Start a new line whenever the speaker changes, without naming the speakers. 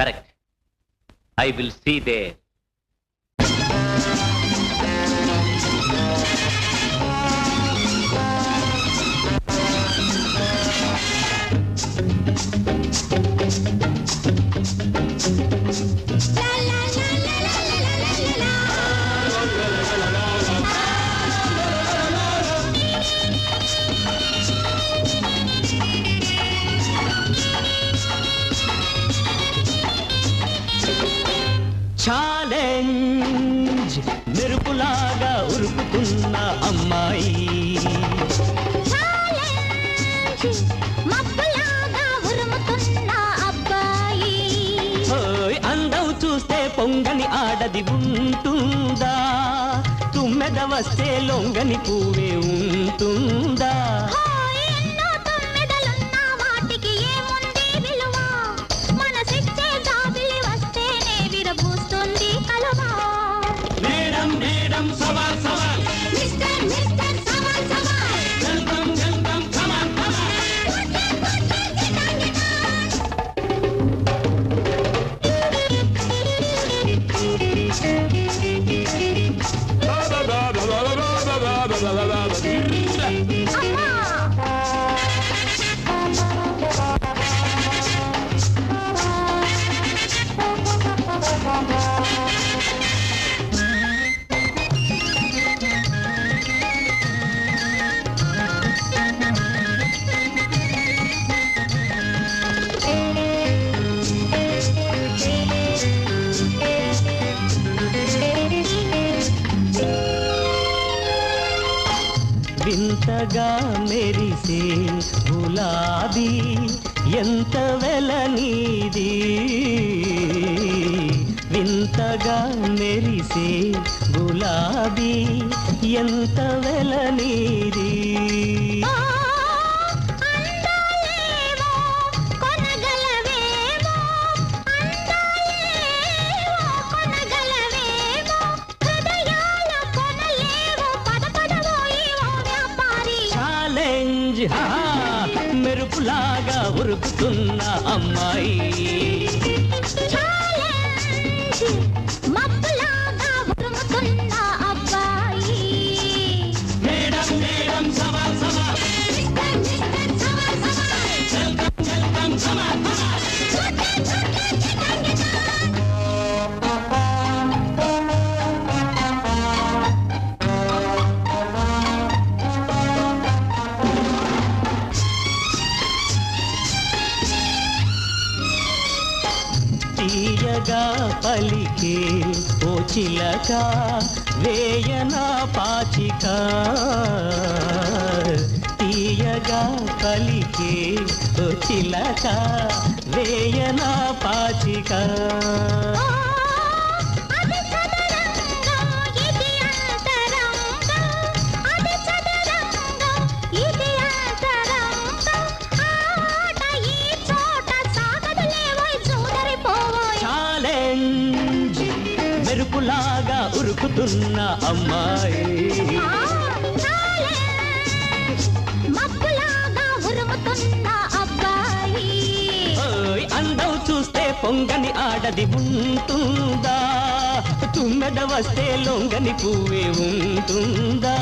Correct. I will see there. Challenge మెరుపులాగా ఉరుకుతున్న అమ్మాయి. అందం చూస్తే పొంగని ఆడది ఉంటుందా? తుమ్మెద వస్తే లొంగని పువ్వే ఉంటుందా?
Aman
వింతగా మెరిసే గులాబీ ఎంత వెలనీది వింతగా మెరిసే గులాబీ ఎంత వెలనీది
ఓ
మెరుపులాగా ఉరుకుతున్న అమ్మాయి. తీయగా పలికే ఓ చిలక వేయనా పాచిక. తీయగా పలికే ఓ చిలక వేయనా పాచిక. మెరుపులాగా ఉరుకుతున్న అమ్మాయి. అందం చూస్తే పొంగని ఆడది ఉంటుందా? తుమ్మెద వస్తే లొంగని పువ్వే ఉంటుందా?